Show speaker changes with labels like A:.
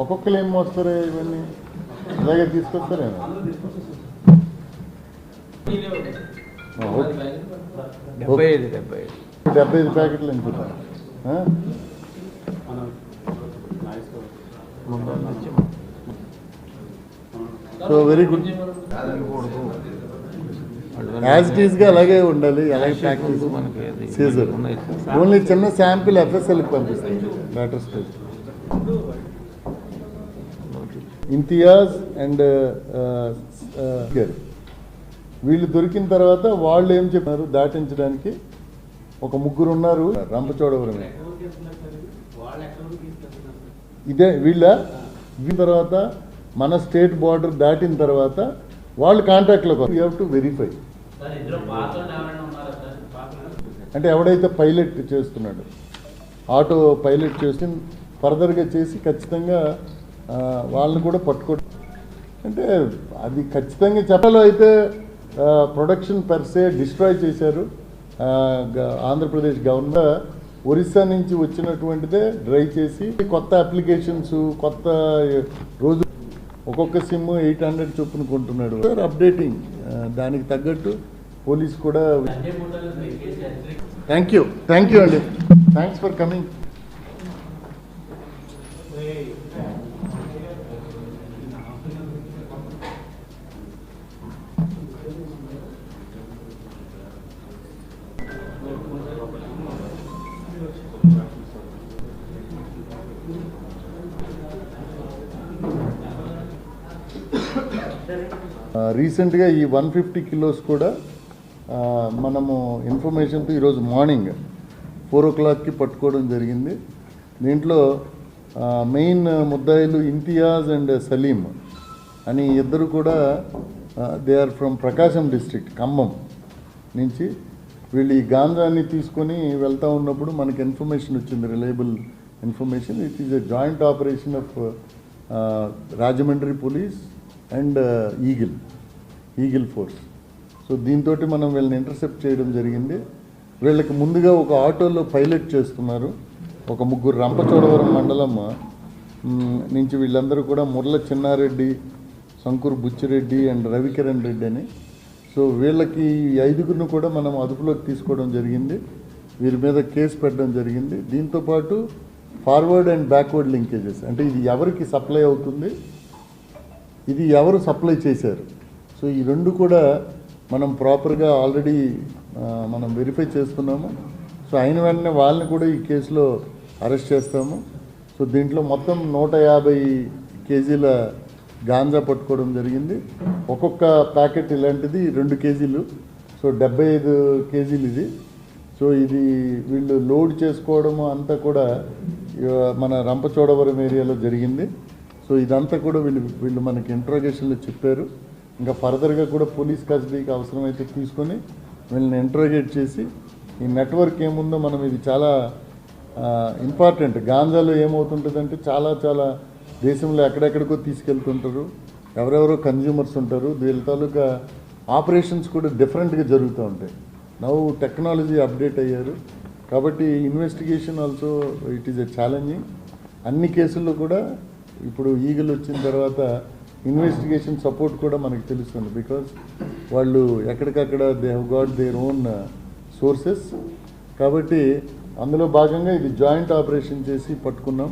A: ఒక్కొక్కరు ఏం మోస్తారే ఇవన్నీ? అలాగే తీసుకొస్తారేమో.
B: డెబ్బై ఐదు డెబ్బై
A: ప్యాకెట్లు అని చెప్పాను ఆ? So very good. As it ఈస్గా అలాగే ఉండాలి అలాగే ప్యాక్ చేసి
B: మనకి అది
A: సీజర్. ఓన్లీ చిన్న శాంపిల్ ఎఫ్ఎస్ఎల్కి పంపిస్తాయి batter stage Imtiaz and garu. వీళ్ళు దొరికిన తర్వాత వాళ్ళు ఏం చెప్పారు? దాటించడానికి ఒక ముగ్గురు ఉన్నారు. రంపచోడవరమే. ఇదే వీళ్ళ? వీళ్ళ తర్వాత మన స్టేట్ బార్డర్ దాటిన తర్వాత వాళ్ళు కాంటాక్ట్లోకి యూ హ్యావ్ టు వెరిఫై అంటే ఎవడైతే పైలట్ చేస్తున్నాడు ఆటో పైలట్ చేసి ఫర్దర్గా చేసి ఖచ్చితంగా వాళ్ళని కూడా పట్టుకో అంటే అది ఖచ్చితంగా చెప్పలో అయితే ప్రొడక్షన్ పర్సే డిస్ట్రాయ్ చేశారు. ఆంధ్రప్రదేశ్ గవర్నర్ ఒరిస్సా నుంచి వచ్చినటువంటిదే డ్రై చేసి కొత్త అప్లికేషన్స్ కొత్త రోజు ఒక్కొక్క సిమ్ ఎయిట్ హండ్రెడ్ చొప్పున కొంటున్నాడు. సార్ అప్డేటింగ్ దానికి తగ్గట్టు పోలీస్ కూడా థ్యాంక్ యూ థ్యాంక్ యూ అండి. థ్యాంక్స్ ఫర్ కమింగ్ రీసెంట్గా ఈ వన్ ఫిఫ్టీ కిలోస్ కూడా మనము ఇన్ఫర్మేషన్తో ఈరోజు మార్నింగ్ ఫోర్ ఓ క్లాక్కి పట్టుకోవడం జరిగింది. దీంట్లో మెయిన్ ముద్దాయిలు ఇంతియాజ్ అండ్ సలీం అని ఇద్దరు కూడా they are from Prakasam district Khammam నుంచి. వీళ్ళు ఈ గాంజాన్ని తీసుకొని వెళ్తూ ఉన్నప్పుడు మనకి ఇన్ఫర్మేషన్ వచ్చింది reliable information it is a joint operation of Rajahmundry police and eagle eagle force so దీంతో మనం వీళ్ళని ఇంటర్సెప్ట్ చేయడం జరిగింది. వీళ్ళకి ముందుగా ఒక ఆటోలో పైలట్ చేస్తున్నారు. ఒక ముగ్గురు రంపచోడవరం మండలం నుంచి వీళ్ళందరూ కూడా మురళ చిన్నారెడ్డి శంకూర్ బుచ్చిరెడ్డి అండ్ రవికిరణ్ రెడ్డి అని. సో వీళ్ళకి ఐదుగురిని కూడా మనం అదుపులోకి తీసుకోవడం జరిగింది. వీరి మీద కేసు పెట్టడం జరిగింది. దీంతోపాటు ఫార్వర్డ్ అండ్ బ్యాక్వర్డ్ లింకేజెస్ అంటే ఇది ఎవరికి సప్లై అవుతుంది? ఇది ఎవరు సప్లై చేశారు? సో ఈ రెండు కూడా మనం ప్రాపర్గా ఆల్రెడీ మనం వెరిఫై చేస్తున్నాము సో అయిన వెంటనే వాళ్ళని కూడా ఈ కేసులో అరెస్ట్ చేస్తాము. సో దీంట్లో మొత్తం నూట యాభై కేజీల గాంజా పట్టుకోవడం జరిగింది. ఒక్కొక్క ప్యాకెట్ ఇలాంటిది రెండు కేజీలు. సో డెబ్బై ఐదు కేజీలు ఇది. సో ఇది వీళ్ళు లోడ్ చేసుకోవడము అంతా కూడా మన రంపచోడవరం ఏరియాలో జరిగింది. సో ఇదంతా కూడా వీళ్ళు వీళ్ళు మనకి ఇంట్రోగేషన్లో చెప్పారు. ఇంకా ఫర్దర్గా కూడా పోలీస్ కస్టడీకి అవసరమైతే తీసుకొని వీళ్ళని ఇంట్రోగేట్ చేసి ఈ నెట్వర్క్ ఏముందో మనం ఇది చాలా ఇంపార్టెంట్ గాంజాలో ఏమవుతుంటుందంటే చాలా చాలా దేశంలో ఎక్కడెక్కడికో తీసుకెళ్తుంటారు. ఎవరెవరో కన్జ్యూమర్స్ ఉంటారు. వీళ్ళ తాలూకా ఆపరేషన్స్ కూడా డిఫరెంట్గా జరుగుతూ ఉంటాయి. నవ్వు టెక్నాలజీ అప్డేట్ అయ్యారు. కాబట్టి investigation also it is a challenging అన్ని కేసుల్లో కూడా ఇప్పుడు ఈగలు వచ్చిన తర్వాత ఇన్వెస్టిగేషన్ సపోర్ట్ కూడా మనకు తెలుస్తుంది బికాజ్ వాళ్ళు ఎక్కడికక్కడ they have got their own sources. కాబట్టి అందులో భాగంగా ఇది జాయింట్ ఆపరేషన్ చేసి పట్టుకున్నాం.